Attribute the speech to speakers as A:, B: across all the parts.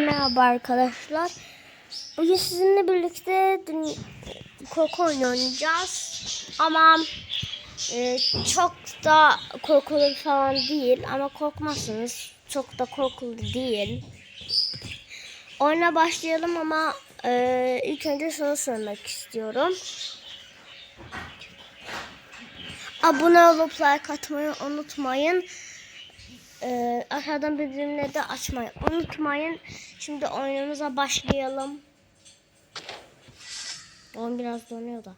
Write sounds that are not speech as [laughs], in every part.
A: Merhaba arkadaşlar. Bugün sizinle birlikte korku oynayacağız. Ama e, çok da korkulu falan değil. Ama korkmazsınız. Çok da korkulu değil. Oyuna başlayalım ama e, ilk önce şunu söylemek istiyorum. Abone olup like atmayı unutmayın. Ee, aşağıdan bildirimleri de açmayı unutmayın. Şimdi oyunumuza başlayalım. Oyun biraz donuyor da.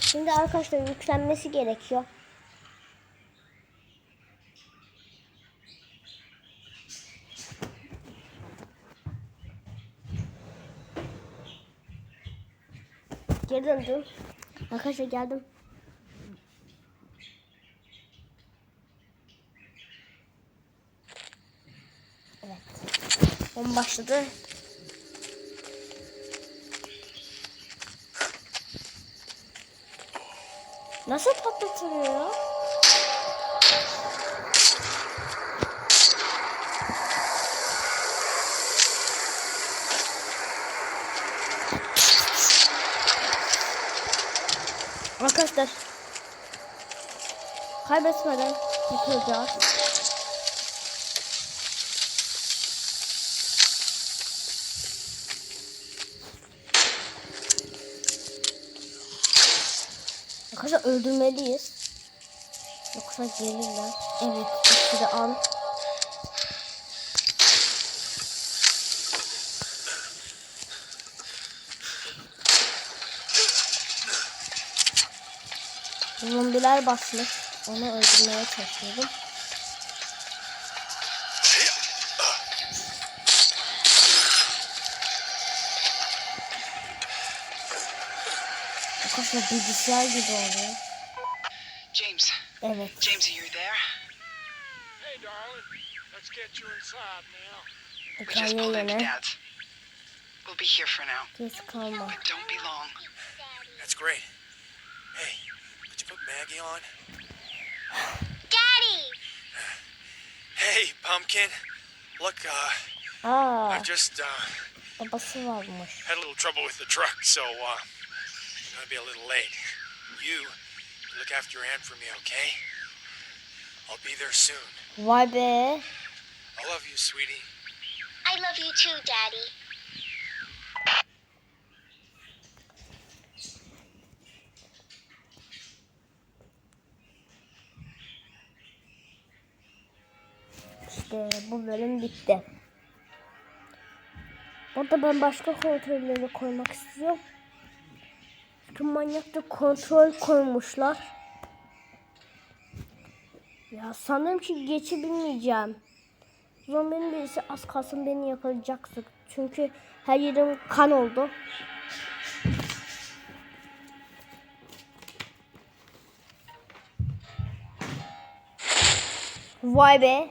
A: Şimdi arkadaşlar yüklenmesi gerekiyor. Geri döndüm. Arkadaşlar geldim. On başladı. Nasıl patlatılıyor? Arkadaşlar kaybetmeden yapacağız. Arkadaşlar öldürmeliyiz. Yoksa gelirler. Evet, ikisi de an. Zombiler basmış. Onu öldürmeye çalışıyorum. Arkadaşlar bilgisayar gibi oluyor.
B: James,
A: Evet.
B: James, are you there?
C: Hey, darling. Let's get you inside now.
B: We just pulled into. Dad's. We'll be here for now.
A: Geç kalma.
B: But don't be long.
C: That's great. Hey, could you put Maggie on?
D: Daddy!
C: Hey, Pumpkin. Look, uh,
A: Aa,
C: I've just, uh, had a little trouble with the truck, so, uh, I'm gonna be a little late. You look after your aunt for me, okay? I'll be there soon.
A: Vay be.
C: I love you, sweetie.
D: I love you too, Daddy.
A: İşte bu bölüm bitti. Burada ben başka kontrolleri koymak istiyorum. Çünkü manyakta kontrol koymuşlar. Ya sanırım ki geçebilmeyeceğim. Zombinin birisi az kalsın beni yakalayacaktı. Çünkü her yerim kan oldu. Vay be.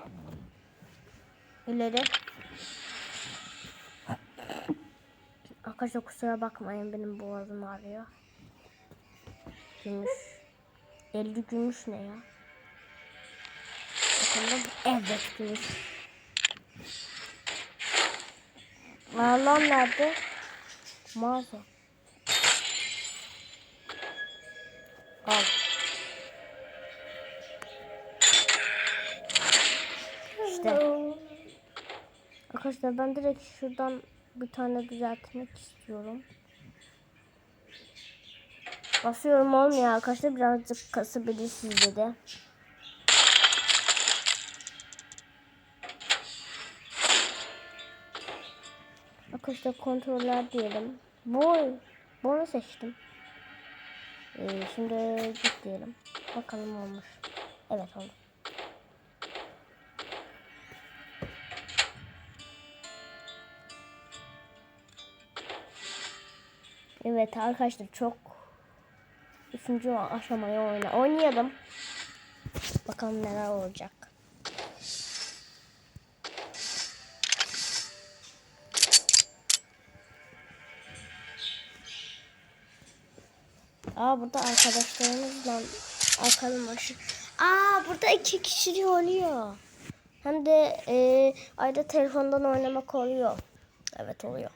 A: İleri. Arkadaşlar kusura bakmayın benim boğazım ağrıyor. Gümüş. 50 gümüş ne ya? Bakalım. Evet gümüş. Ağlan nerede? Mağaza. Al. İşte. Arkadaşlar ben direkt şuradan bir tane düzeltmek istiyorum. Basıyorum olmuyor arkadaşlar birazcık kasabilirsiniz dedi. Arkadaşlar kontroller diyelim. Bu bunu seçtim. Ee, şimdi git diyelim. Bakalım olmuş. Evet oldu. Evet arkadaşlar çok üçüncü aşamayı oyna oynayalım. Bakalım neler olacak. Aa burada arkadaşlarımızla arkadaşlar Aa burada iki kişi oluyor. Hem de e, ayda telefondan oynamak oluyor. Evet oluyor.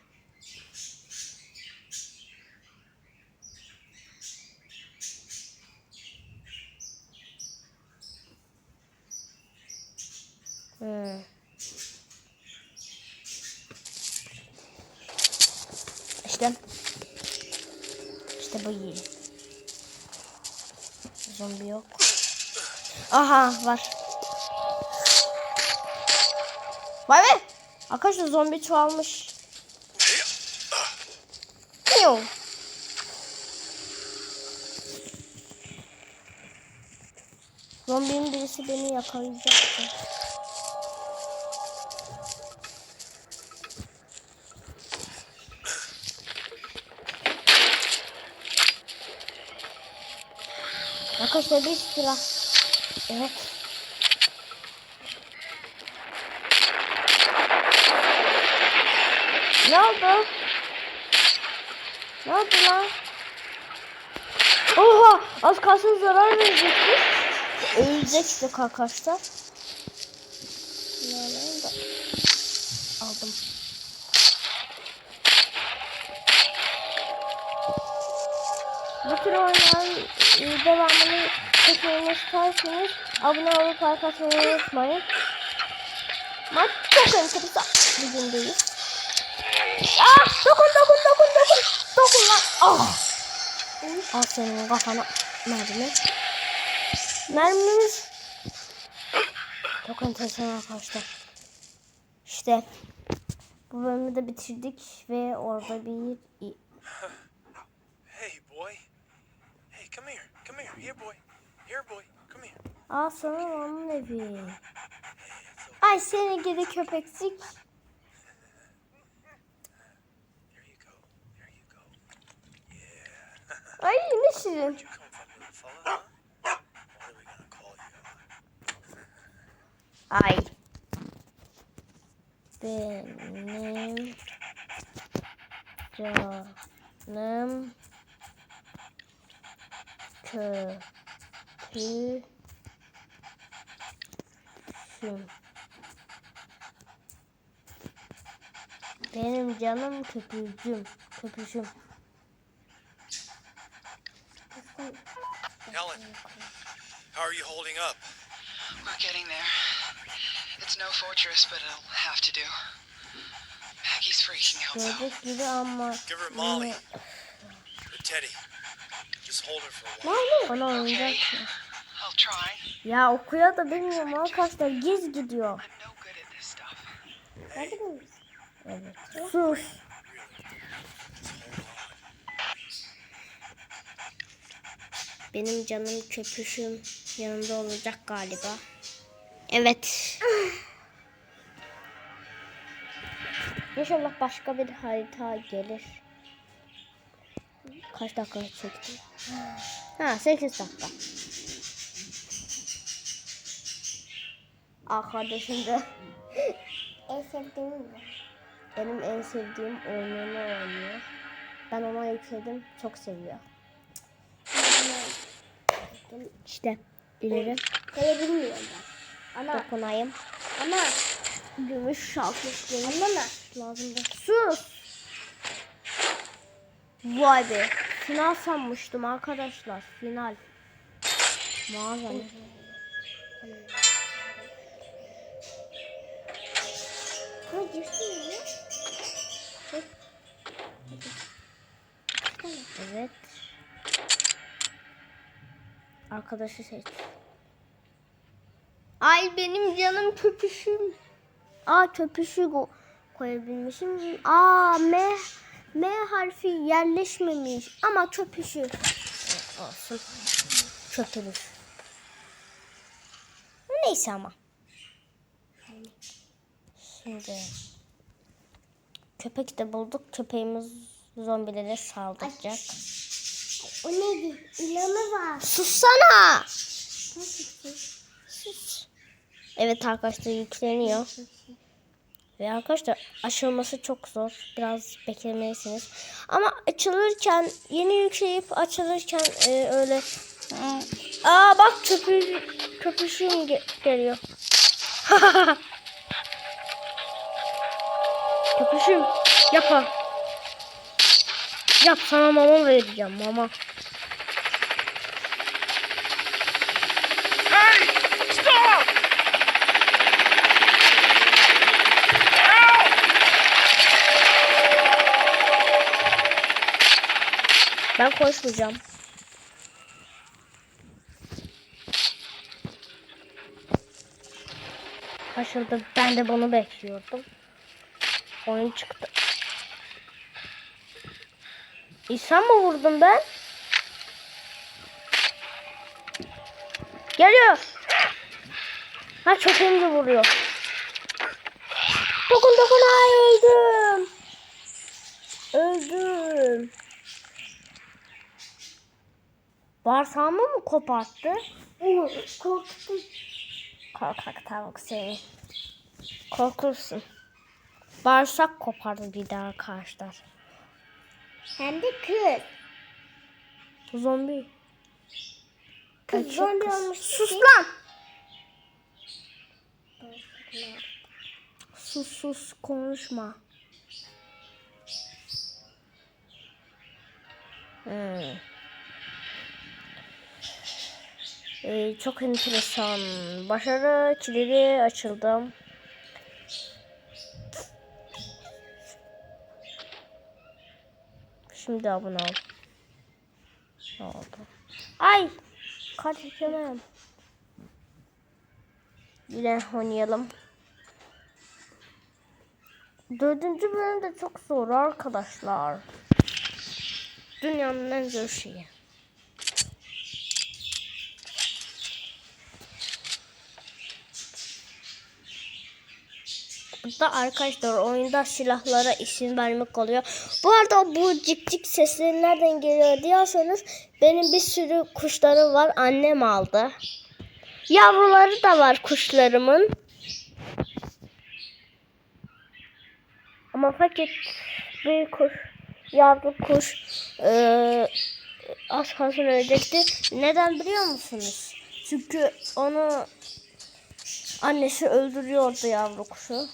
A: Hmm. İşte. İşte bu iyi. Zombi yok. Aha var. Vay be. Arkadaşlar zombi çoğalmış. Yok. Zombinin birisi beni yakalayacaktı. Arkadaşlar bir silah. Evet. Ne oldu? Ne oldu lan? Oha! Az kalsın zarar verecekti. Ölecektik arkadaşlar. İsterseniz abone olup like unutmayın. Maç çok enteresan bir gündeyiz. Ah! Dokun dokun dokun dokun! Dokun lan! Ah! Al senin kafana mermi. Mermimiz çok enteresan arkadaşlar. İşte bu bölümü de bitirdik ve orada bir
C: Hey, boy. Hey, come here. Come here. Here, boy. Here, boy. Come here.
A: Aa sanırım onun evi. Ay seni gidi köpekcik. Ay ne şirin.
C: You come from, little fella, huh? What are we gonna call you?
A: Ay. Benim canım köpüşüm. Benim canım köpüşüm. Köpüşüm.
C: Helen, how are you holding up?
B: We're getting there. It's no fortress, but it'll have to do. Maggie's freaking out though.
C: Give her Molly. Or Teddy. Just hold her for a while.
A: oyuncak.
B: Okay. I'll try.
A: Ya okuya da bilmiyorum arkadaşlar giz gidiyor.
B: I'm no good at this stuff.
A: Evet. Sus. Benim canım köpüşüm yanımda olacak galiba. Evet. İnşallah başka bir harita gelir. Kaç dakika çekti? Ha 8 dakika. Arkadaşım da en sevdiğim mi? Benim en sevdiğim oyununu oynuyor. Ben ona yükledim. Çok seviyor. İşte ileri
E: Sayabiliyorum ben. Ana,
A: dokunayım.
E: ana,
A: Gümüş şalkış gümüş
E: ana.
A: lazım da. Sus! Vay be. Final sanmıştım arkadaşlar. Final. Mağaza ne?
E: Ha girsin ya.
A: Evet. Arkadaşı seç. Ay benim canım köpüşüm. Aa köpüşü ko- koyabilmişim. Aa M M harfi yerleşmemiş ama köpüşü olsun. Köpürür. Neyse ama. Şimdi köpek de bulduk. Köpeğimiz zombilere saldıracak.
E: O neydi? İlanı var.
A: Sussana. Sus. Evet arkadaşlar yükleniyor. Ve arkadaşlar aşılması çok zor. Biraz beklemelisiniz. Ama açılırken yeni yükleyip açılırken e, öyle Aa bak köpüş, köpüşüm ge- geliyor. [laughs] köpüşüm yapma. Yap sana mama vereceğim mama.
C: Hey! Stop! Help!
A: Ben koşmayacağım. Kaçırdı. Ben de bunu bekliyordum. Oyun çıktı. İnsan mı vurdum ben? Geliyor. Ha çok önce vuruyor. Dokun dokun ay öldüm. Öldüm. Bağırsağımı mı koparttı?
E: Oo, korktum.
A: Korkak tavuk seni. Korkursun. Bağırsak kopardı bir daha karşılar.
E: Hem de kız.
A: Zombi.
E: Kız
A: Erkek
E: zombi
A: kız.
E: olmuş.
A: Sus lan. Sus sus konuşma. Hmm. Ee, çok enteresan. Başarı kilidi açıldı. Şimdi abone ol. Ne oldu? Ay! Kaç yemem. Yine oynayalım. Dördüncü bölüm de çok zor arkadaşlar. Dünyanın en zor şeyi. Burada arkadaşlar oyunda silahlara isim vermek oluyor. Bu arada bu cik cik sesleri nereden geliyor diyorsanız benim bir sürü kuşlarım var. Annem aldı. Yavruları da var kuşlarımın. Ama fakat bir kuş, yavru kuş eee az kalsın ölecekti. Neden biliyor musunuz? Çünkü onu annesi öldürüyordu yavru kuşu.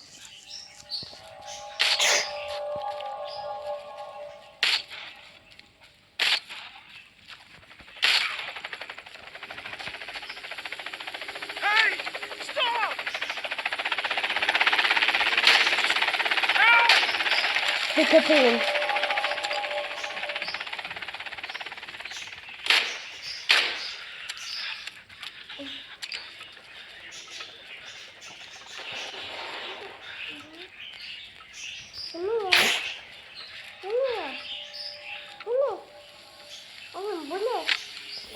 E: Ne?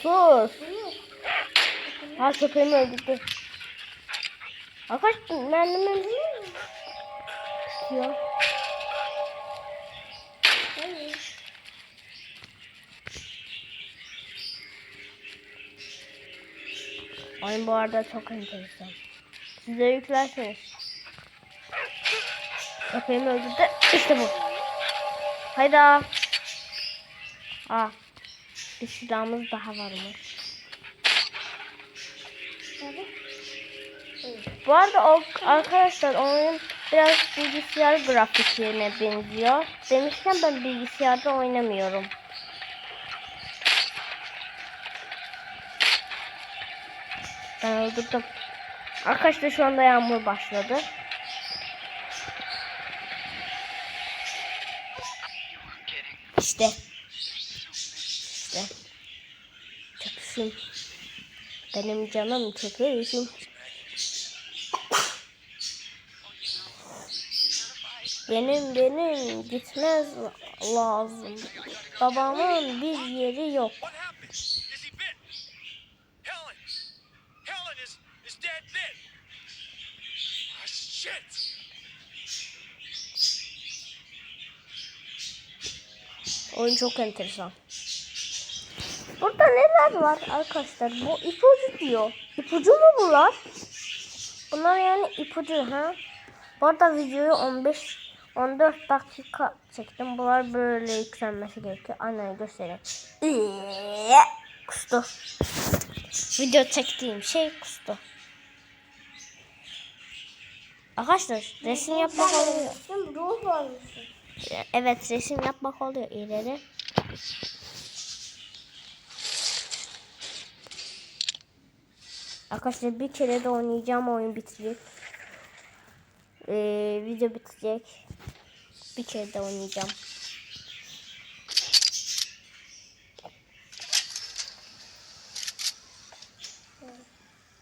A: Sus. Ha köpeğimi öldürdü. Arkadaş mermi mermi ya. Oyun bu arada çok enteresan. Siz de yüklerseniz. Köpeğimi öldürdü. İşte bu. Hayda. Aa. Bir silahımız daha varmış. Bu arada arkadaşlar oyun biraz bilgisayar grafiklerine benziyor. Demişken ben bilgisayarda oynamıyorum. Ben öldürdüm. Arkadaşlar şu anda yağmur başladı. İşte. İşte. Köpüşüm. Benim canım köpüşüm. Benim benim gitmez lazım. Babamın bir yeri yok. Oyun çok enteresan. Burada neler var arkadaşlar? Bu ipucu diyor. İpucu mu bunlar? Bunlar yani ipucu ha. Bu arada videoyu 15 14 dakika çektim. Bunlar böyle yükselmesi gerekiyor. Aynen göstereyim. Eee. Kustu. Video çektiğim şey kustu. Arkadaşlar resim yapmak oluyor.
E: Ruh.
A: Evet resim yapmak oluyor ileri. Arkadaşlar bir kere de oynayacağım oyun bitecek. Ee, video bitecek. Bir kere de oynayacağım.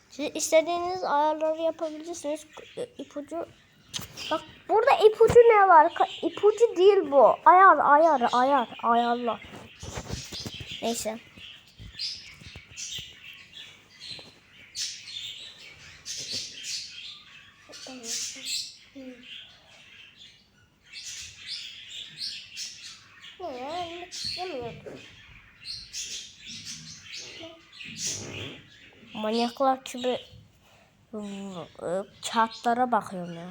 A: Siz istediğiniz ayarları yapabilirsiniz. İpucu Bak burada ipucu ne var? İpucu değil bu. Ayar, ayar, ayar, ayarla. Neyse. Manyaklar gibi kağıtlara bakıyorum ya.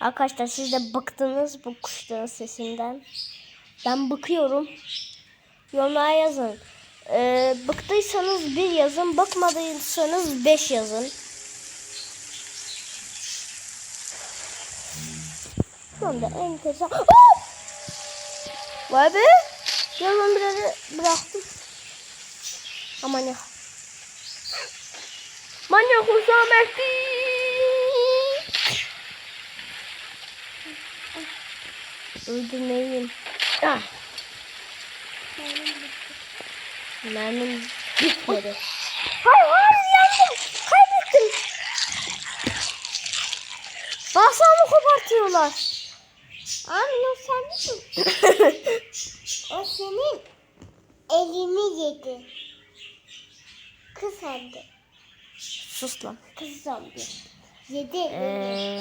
A: Arkadaşlar siz de bıktınız bu kuşların sesinden. Ben bıkıyorum. Yorumlara yazın. Ee, bıktıysanız bir yazın. Bakmadıysanız beş yazın. Şu anda enteresan. Aa! Vay be. Ya ben biraz bıraktım. Aman ya. Manyak Hüsamettin. Öldürmeyeyim. Ah. Mermim bitmedi. Hayır hayır yandım. Kaybettim. Bağırsağımı kopartıyorlar.
E: Anne sen misin? [laughs] o senin elini yedi. Kız sandı.
A: Sus lan.
E: Kız zombi. Yedi.
A: Ee,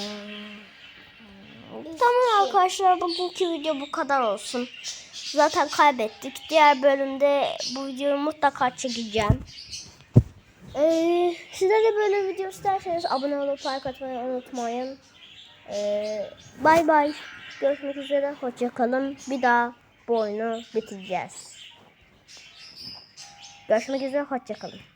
A: tamam arkadaşlar bugünkü video bu kadar olsun. Zaten kaybettik. Diğer bölümde bu videoyu mutlaka çekeceğim. Ee, size de böyle video isterseniz abone olup like atmayı unutmayın. Ee, bay bay. Görüşmek üzere. Hoşçakalın. Bir daha bu oyunu bitireceğiz. Görüşmek üzere. Hoşçakalın.